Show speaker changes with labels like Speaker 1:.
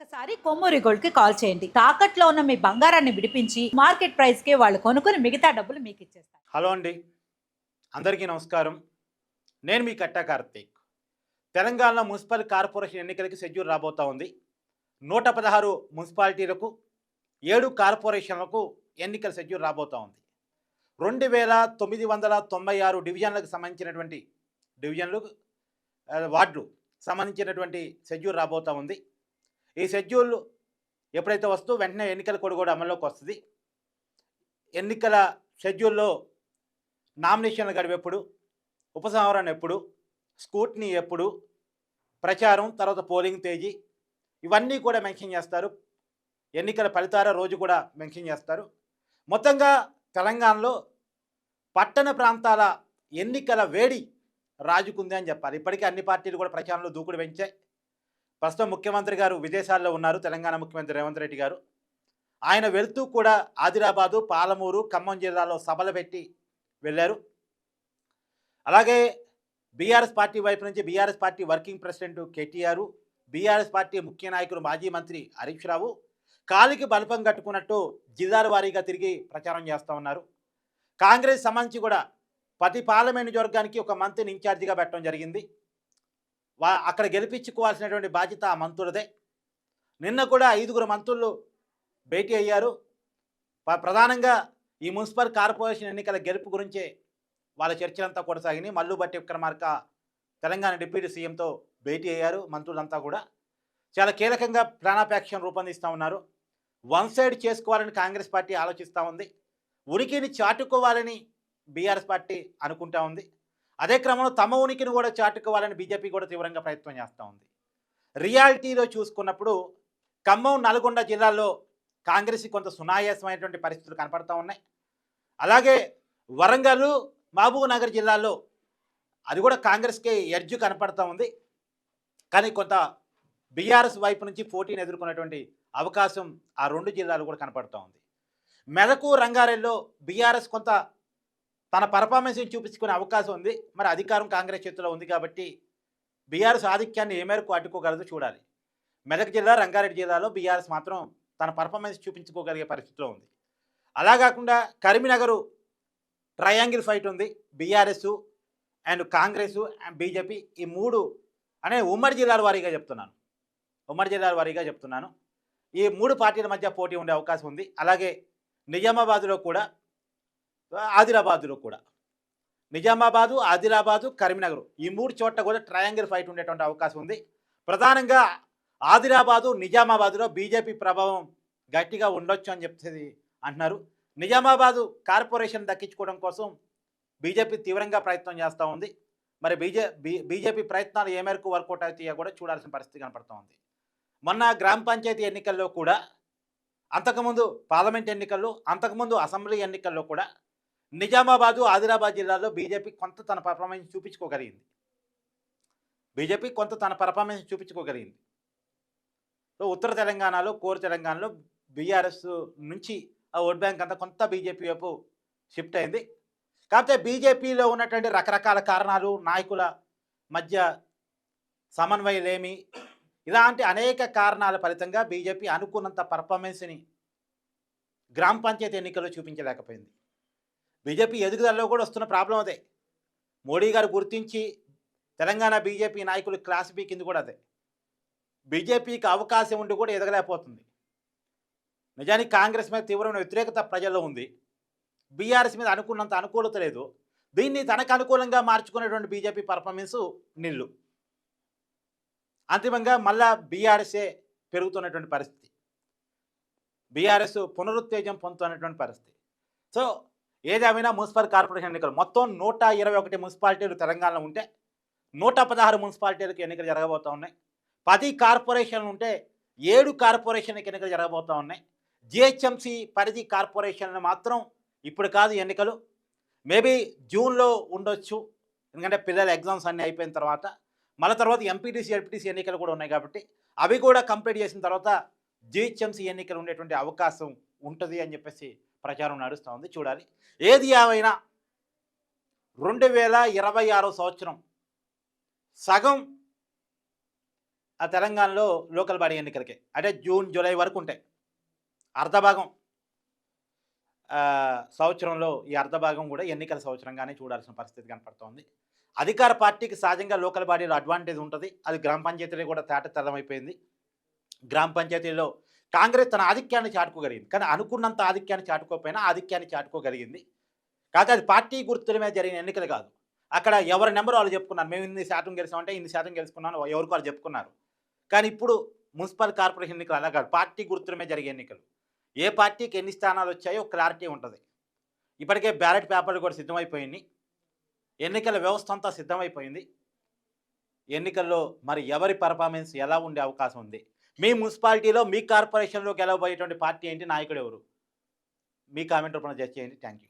Speaker 1: ఒక్కసారి కొమ్మూరి గోల్డ్కి కాల్ చేయండి. తాకట్లో ఉన్న మీ బంగారాన్ని విడిపించి మార్కెట్ ప్రైస్కి వాళ్ళు కొనుక్కుని మిగతా డబ్బులు మీకు ఇచ్చేస్తారు.
Speaker 2: హలో అండి. అందరికీ నమస్కారం. నేను మీ కట్టా కార్తీక్. తెలంగాణ మున్సిపల్ కార్పొరేషన్ ఎన్నికలకి షెడ్యూల్ రాబోతా ఉంది. నూట పదహారు మున్సిపాలిటీలకు ఏడు కార్పొరేషన్లకు ఎన్నికల షెడ్యూల్ రాబోతా ఉంది. రెండు వేల తొమ్మిది వందల తొంభై ఆరు డివిజన్లకు సంబంధించినటువంటి డివిజన్లు వార్డులు సంబంధించినటువంటి షెడ్యూల్ రాబోతా ఉంది. ఈ షెడ్యూల్ ఎప్పుడైతే వస్తూ వెంటనే ఎన్నికల కోడ్ కూడా అమల్లోకి వస్తుంది. ఎన్నికల షెడ్యూల్లో నామినేషన్లు గడువు ఎప్పుడు ఉపసంహరణ ఎప్పుడు స్కూట్నీ ఎప్పుడు ప్రచారం తర్వాత పోలింగ్ తేదీ ఇవన్నీ కూడా మెన్షన్ చేస్తారు. ఎన్నికల ఫలితాల రోజు కూడా మెన్షన్ చేస్తారు. మొత్తంగా తెలంగాణలో పట్టణ ప్రాంతాల ఎన్నికల వేడి రాజుకుంది అని చెప్పాలి. ఇప్పటికే అన్ని పార్టీలు కూడా ప్రచారంలో దూకుడు పెంచాయి. ప్రస్తుతం ముఖ్యమంత్రి గారు విదేశాల్లో ఉన్నారు తెలంగాణ ముఖ్యమంత్రి రేవంత్ రెడ్డి గారు. ఆయన వెళ్తూ కూడా ఆదిలాబాదు పాలమూరు ఖమ్మం జిల్లాలో సభలు పెట్టి వెళ్ళారు. అలాగే బీఆర్ఎస్ పార్టీ వైపు నుంచి BRS party working president KTR BRS party ముఖ్య నాయకులు మాజీ మంత్రి హరీష్ రావు కాలికి బలపం కట్టుకున్నట్టు జిల్లాల వారీగా తిరిగి ప్రచారం చేస్తూ ఉన్నారు. కాంగ్రెస్ సంబంధించి కూడా ప్రతి పార్లమెంటు వర్గానికి ఒక మంత్రిని ఇన్ఛార్జిగా పెట్టడం జరిగింది. వా అక్కడ గెలిపించుకోవాల్సినటువంటి బాధ్యత ఆ మంత్రులదే. నిన్న కూడా ఐదుగురు మంత్రులు భేటీ అయ్యారు. ప్రధానంగా ఈ మున్సిపల్ కార్పొరేషన్ ఎన్నికల గెలుపు గురించే వాళ్ళ చర్చలంతా కొనసాగినాయి. మల్లుబట్టి విక్రమార్క తెలంగాణ డిప్యూటీ సీఎంతో భేటీ అయ్యారు మంత్రులంతా కూడా. చాలా కీలకంగా ప్రాణాపేక్షను రూపొందిస్తూ ఉన్నారు. వన్ సైడ్ చేసుకోవాలని కాంగ్రెస్ పార్టీ ఆలోచిస్తూ ఉంది. ఉనికిని చాటుకోవాలని బీఆర్ఎస్ పార్టీ అనుకుంటా ఉంది. అదే క్రమంలో తమ ఉనికిని కూడా చాటుకోవాలని బీజేపీ కూడా తీవ్రంగా ప్రయత్నం చేస్తూ ఉంది. రియాలిటీలో చూసుకున్నప్పుడు ఖమ్మం నల్గొండ జిల్లాల్లో కాంగ్రెస్ కొంత సునాయాసమైనటువంటి పరిస్థితులు కనపడుతూ ఉన్నాయి. అలాగే వరంగల్ మహబూబ్ నగర్ జిల్లాలో అది కూడా కాంగ్రెస్కి ఎడ్జ్ కనపడతా ఉంది. కానీ కొంత బీఆర్ఎస్ వైపు నుంచి పోటీని ఎదుర్కొనేటువంటి అవకాశం ఆ రెండు జిల్లాలు కూడా కనపడుతూ ఉంది. మెదకు రంగారెల్లో బీఆర్ఎస్ కొంత తన పర్ఫార్మెన్స్ని చూపించుకునే అవకాశం ఉంది. మరి అధికారం కాంగ్రెస్ చేతిలో ఉంది కాబట్టి బీఆర్ఎస్ ఆధిక్యాన్ని ఏ మేరకు అడ్డుకోగలదో చూడాలి. మెదక్ జిల్లా రంగారెడ్డి జిల్లాలో బీఆర్ఎస్ మాత్రం తన పర్ఫార్మెన్స్ చూపించుకోగలిగే పరిస్థితిలో ఉంది. అలా కాకుండా కరీంనగరు ట్రయాంగిల్ ఫైట్ ఉంది. BRS and Congress and BJP ఈ మూడు అనే ఉమ్మడి జిల్లాల వారీగా చెప్తున్నాను. ఉమ్మడి జిల్లాల వారీగా చెప్తున్నాను. ఈ మూడు పార్టీల మధ్య పోటీ ఉండే అవకాశం ఉంది. అలాగే నిజామాబాద్లో కూడా ఆదిలాబాద్లో కూడా. నిజామాబాదు ఆదిలాబాదు కరీంనగర్ ఈ మూడు చోట్ల కూడా ట్రయాంగిల్ ఫైట్ ఉండేటువంటి అవకాశం ఉంది. ప్రధానంగా ఆదిలాబాదు నిజామాబాద్లో బీజేపీ ప్రభావం గట్టిగా ఉండొచ్చు అని చెప్తుంది అంటున్నారు. నిజామాబాదు కార్పొరేషన్ దక్కించుకోవడం కోసం బీజేపీ తీవ్రంగా ప్రయత్నం చేస్తూ ఉంది. మరి బీజే బీ బీజేపీ ప్రయత్నాలు ఏ మేరకు వర్కౌట్ అవుతాయో కూడా చూడాల్సిన పరిస్థితి కనపడుతూ ఉంది. మొన్న గ్రామ పంచాయతీ ఎన్నికల్లో కూడా అంతకుముందు పార్లమెంట్ ఎన్నికల్లో అంతకుముందు అసెంబ్లీ ఎన్నికల్లో కూడా నిజామాబాదు ఆదిలాబాద్ జిల్లాలో బీజేపీ కొంత తన పర్ఫార్మెన్స్ చూపించుకోగలిగింది. బీజేపీ కొంత తన పర్ఫార్మెన్స్ చూపించుకోగలిగింది. సో ఉత్తర తెలంగాణలో కోర్ తెలంగాణలో బీఆర్ఎస్ నుంచి ఆ ఓట్ బ్యాంక్ అంతా కొంత బీజేపీ వైపు షిఫ్ట్ అయింది. కాకపోతే బీజేపీలో ఉన్నటువంటి రకరకాల కారణాలు నాయకుల మధ్య సమన్వయలేమి ఇలాంటి అనేక కారణాల ఫలితంగా బీజేపీ అనుకున్నంత పర్ఫార్మెన్స్ని గ్రామ పంచాయతీ ఎన్నికల్లో చూపించలేకపోయింది. బీజేపీ ఎదుగుదలలో కూడా వస్తున్న ప్రాబ్లం అదే. మోడీ గారు గుర్తించి తెలంగాణ బీజేపీ నాయకులు క్లాస్ పీకింది కూడా అదే. బీజేపీకి అవకాశం ఉండి కూడా ఎదగలేకపోతుంది. నిజానికి కాంగ్రెస్ మీద తీవ్రమైన వ్యతిరేకత ప్రజల్లో ఉంది. బీఆర్ఎస్ మీద అనుకున్నంత అనుకూలత లేదు. దీన్ని తనకు అనుకూలంగా మార్చుకునేటువంటి బీజేపీ పర్ఫార్మెన్స్ నిల్లు. అంతిమంగా మళ్ళా బీఆర్ఎస్ఏ పెరుగుతున్నటువంటి పరిస్థితి. బీఆర్ఎస్ పునరుత్తేజం పొందుతున్నటువంటి పరిస్థితి. సో ఏదేమైనా మున్సిపల్ కార్పొరేషన్ ఎన్నికలు. మొత్తం నూట ఇరవై ఒకటి మున్సిపాలిటీలు తెలంగాణలో ఉంటే నూట పదహారు మున్సిపాలిటీలకు ఎన్నికలు జరగబోతూ ఉన్నాయి. పది కార్పొరేషన్లు ఉంటే ఏడు కార్పొరేషన్లకు ఎన్నికలు జరగబోతూ ఉన్నాయి. జిహెచ్ఎంసి పరిధి కార్పొరేషన్లు మాత్రం ఇప్పుడు కాదు ఎన్నికలు. మేబీ జూన్లో ఉండొచ్చు. ఎందుకంటే పిల్లల ఎగ్జామ్స్ అన్నీ అయిపోయిన తర్వాత మళ్ళీ తర్వాత ఎంపీటీసీ ఎల్పీటీసీ ఎన్నికలు కూడా ఉన్నాయి కాబట్టి అవి కూడా కంప్లీట్ చేసిన తర్వాత జిహెచ్ఎంసీ ఎన్నికలు ఉండేటువంటి అవకాశం ఉంటుంది అని చెప్పేసి ప్రచారం నడుస్తూ ఉంది చూడాలి. ఏది ఏమైనా రెండు వేల ఇరవై ఆరో సంవత్సరం సగం ఆ తెలంగాణలో లోకల్ బాడీ ఎన్నికలకి. అంటే జూన్ జూలై వరకు ఉంటాయి. అర్ధభాగం సంవత్సరంలో ఈ అర్ధభాగం కూడా ఎన్నికల సంవత్సరంగానే చూడాల్సిన పరిస్థితి కనపడుతోంది. అధికార పార్టీకి సహజంగా లోకల్ బాడీలో అడ్వాంటేజ్ ఉంటుంది. అది గ్రామ పంచాయతీలో కూడా తేటతెల్లమైపోయింది గ్రామ పంచాయతీలో కాంగ్రెస్ తన ఆధిక్యాన్ని చాటుకోగలిగింది. కానీ అనుకున్నంత ఆధిక్యాన్ని చాటుకోకపోయినా ఆధిక్యాన్ని చాటుకోగలిగింది. కాకపోతే అది పార్టీ గుర్తుల మీద జరిగిన ఎన్నికలు కాదు. అక్కడ ఎవరి నెంబర్ వాళ్ళు చెప్పుకున్నారు. మేము ఇన్ని శాతం గెలిచామంటే ఇన్ని శాతం గెలుచుకున్నాను. ఎవరికి వాళ్ళు చెప్పుకున్నారు? కానీ ఇప్పుడు మున్సిపల్ కార్పొరేషన్ ఎన్నికలు అలా కాదు. పార్టీ గుర్తుల మీద జరిగే ఎన్నికలు. ఏ పార్టీకి ఎన్ని స్థానాలు వచ్చాయో క్లారిటీ ఉంటుంది. ఇప్పటికే బ్యాలెట్ పేపర్లు కూడా సిద్ధమైపోయింది ఎన్నికల వ్యవస్థ అంతా సిద్ధమైపోయింది. ఎన్నికల్లో మరి ఎవరి పర్ఫార్మెన్స్ ఎలా ఉండే అవకాశం ఉంది? మీ మున్సిపాలిటీలో మీ కార్పొరేషన్లో గెలవబోయేటువంటి పార్టీ ఏంటి? నాయకుడు ఎవరు? మీ కామెంట్ రూపంలో జడ్జ్ చేయండి. Thank you